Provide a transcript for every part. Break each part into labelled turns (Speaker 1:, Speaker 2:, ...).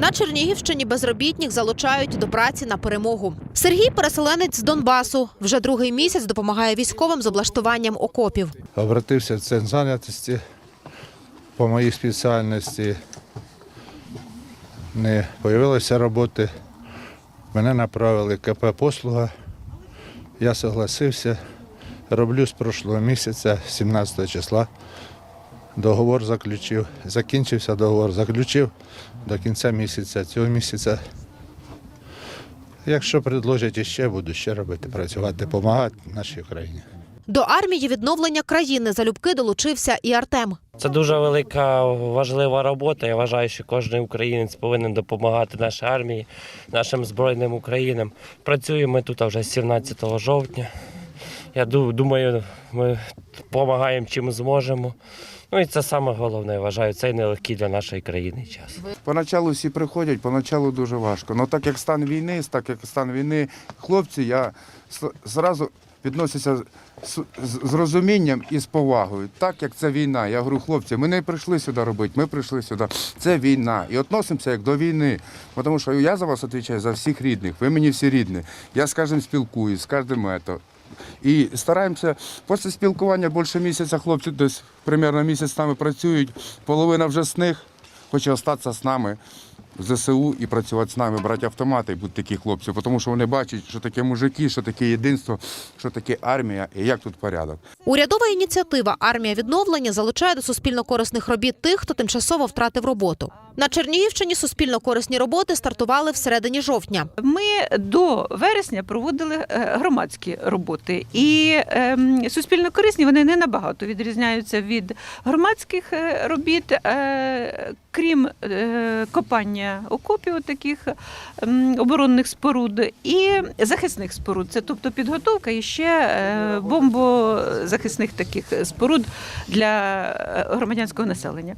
Speaker 1: На Чернігівщині безробітних залучають до праці на перемогу. Сергій переселенець з Донбасу. Вже другий місяць допомагає військовим з облаштуванням окопів.
Speaker 2: Обратився в центр зайнятості по моїй спеціальності. Не з'явилося роботи. Мене направили КП послуга. Я согласився. Роблю з прошлого місяця, 17 числа. Договор заключив. Закінчився договор, заключив до кінця місяця, цього місяця. Якщо предложать іще, буду ще робити, працювати, допомагати нашій країні.
Speaker 1: До армії відновлення країни залюбки долучився і Артем.
Speaker 3: Це дуже велика важлива робота. Я вважаю, що кожен українець повинен допомагати нашій армії, нашим збройним Українам. Працюємо ми тут вже 17 жовтня. Я думаю, ми допомагаємо чим зможемо. Ну і це саме головне, вважаю, це нелегкий для нашої країни час.
Speaker 4: Поначалу всі приходять, поначалу дуже важко. Ну так як стан війни, так як стан війни, хлопці, я зразу відносяся з, розумінням і з повагою. Так як це війна. Я говорю, хлопці, ми не прийшли сюди робити, ми прийшли сюди. Це війна. І відносимося як до війни. Тому що я за вас відповідаю за всіх рідних. Ви мені всі рідні. Я з кожним спілкуюсь, з кожним ето. І стараємося після спілкування більше місяця хлопці десь примерно місяць з нами працюють. Половина вже з них хоче остатися з нами в ЗСУ і працювати з нами, брати автомати і бути такі хлопці, тому що вони бачать, що таке мужики, що таке єдинство, що таке армія і як тут порядок.
Speaker 1: Урядова ініціатива Армія відновлення залучає до суспільно-корисних робіт тих, хто тимчасово втратив роботу. На Чернігівщині суспільно-корисні роботи стартували всередині жовтня.
Speaker 5: Ми до вересня проводили е, громадські роботи, і ем, суспільно корисні вони не набагато відрізняються від громадських е, робіт, е, крім е, копання окопів таких оборонних споруд і захисних споруд. Це тобто підготовка і ще е, бомбозахисних таких споруд для е, громадянського населення.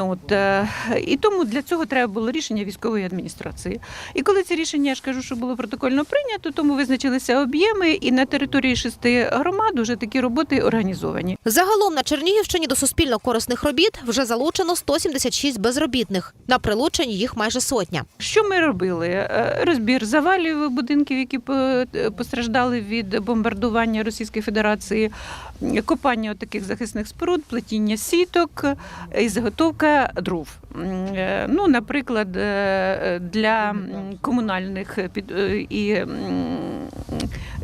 Speaker 5: От, е, і тому для цього треба було рішення військової адміністрації. І коли це рішення, я ж кажу, що було протокольно прийнято, тому визначилися об'єми, і на території шести громад вже такі роботи організовані.
Speaker 1: Загалом на Чернігівщині до суспільно-корисних робіт вже залучено 176 безробітних. На прилученні їх майже сотня.
Speaker 5: Що ми робили? Е, Розбір завалів будинків, які по- постраждали від бомбардування Російської Федерації, копання таких захисних споруд, плетіння сіток і заготовка дров. Е, Ну, наприклад, е, для комунальних під е, і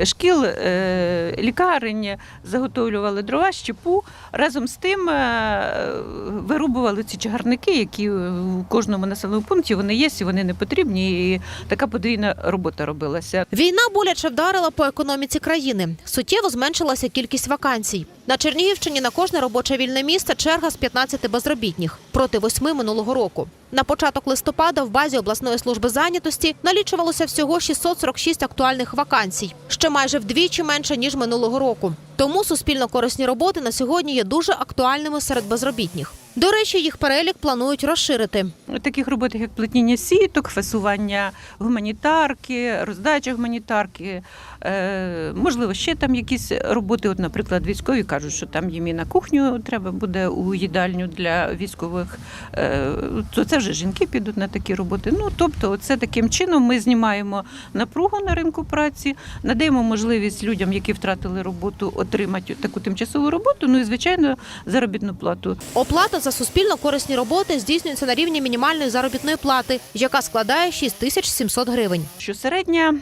Speaker 5: шкіл, е, лікарень заготовлювали дрова, щепу. Разом з тим е, вирубували ці чагарники, які в кожному населеному пункті вони є, і вони не потрібні. І така подвійна робота робилася.
Speaker 1: Війна боляче вдарила по економіці країни. Суттєво зменшилася кількість вакансій. На Чернігівщині на кожне робоче вільне місце черга з 15 безробітних проти восьми минулого року. На початок листопада в базі обласної служби зайнятості налічувалося всього 646 актуальних вакансій, ще майже вдвічі менше ніж минулого року. Тому суспільно-корисні роботи на сьогодні є дуже актуальними серед безробітних. До речі, їх перелік планують розширити.
Speaker 5: Таких робот, як плетіння сіток, фасування гуманітарки, роздача гуманітарки, е, можливо, ще там якісь роботи. От, наприклад, військові кажуть, що там їм і на кухню треба буде у їдальню для військових. Е, то це вже жінки підуть на такі роботи. Ну тобто, це таким чином ми знімаємо напругу на ринку праці, надаємо можливість людям, які втратили роботу, отримати таку тимчасову роботу. Ну і звичайно заробітну плату.
Speaker 1: Оплата за суспільно-корисні роботи здійснюється на рівні мінімальної заробітної плати, яка складає 6700 гривень.
Speaker 5: що середня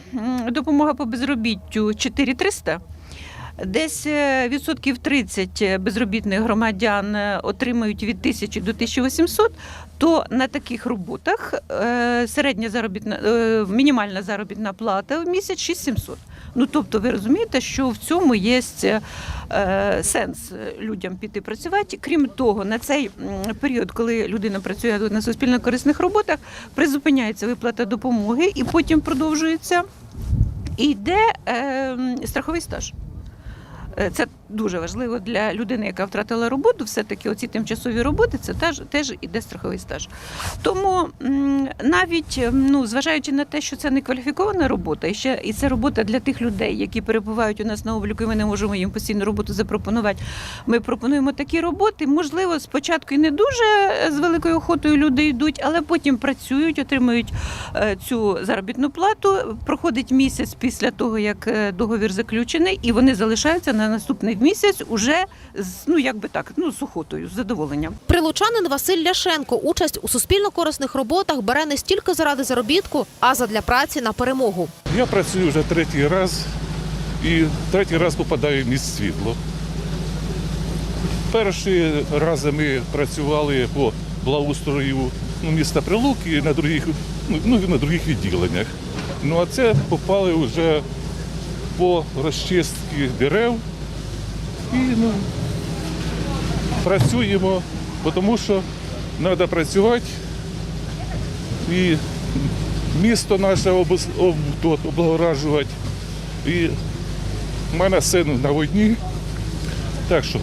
Speaker 5: допомога по безробіттю 4300, Десь е, відсотків 30 безробітних громадян е, отримують від 1000 до 1800, то на таких роботах е, середня заробітна мінімальна заробітна плата в місяць 6700. Ну тобто, ви розумієте, що в цьому є е, сенс людям піти працювати. Крім того, на цей період, коли людина працює на суспільно корисних роботах, призупиняється виплата допомоги і потім продовжується. І йде е, страховий стаж. Е, Це дуже важливо для людини, яка втратила роботу. Все-таки оці тимчасові роботи це теж, теж іде страховий стаж. Тому навіть ну, зважаючи на те, що це не кваліфікована робота, і ще і це робота для тих людей, які перебувають у нас на обліку, і ми не можемо їм постійну роботу запропонувати. Ми пропонуємо такі роботи. Можливо, спочатку і не дуже е, з великою охотою люди йдуть, але потім працюють, отримують е, цю заробітну плату. Проходить місяць після того, як е, договір заключений, і вони залишаються на наступний місяць уже з ну якби так, ну з охотою, з задоволенням.
Speaker 1: Прилучанин Василь Ляшенко участь у суспільно-корисних роботах бере не стільки заради заробітку, а задля праці на перемогу.
Speaker 6: Я працюю вже третій раз і третій раз попадаю в міст світло. Перші рази ми працювали по благоустрою ну, міста Прилуки на других, ну, ну, на других відділеннях. Ну а це попали вже по розчистці дерев і працюємо, тому що треба працювати і місто наше облагоражувати. І в мене син на війні. Так що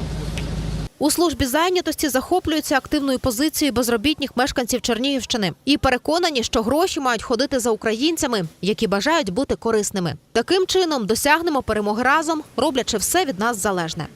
Speaker 1: У службі зайнятості захоплюються активною позицією безробітних мешканців Чернігівщини і переконані, що гроші мають ходити за українцями, які бажають бути корисними. Таким чином досягнемо перемоги разом, роблячи все від нас залежне.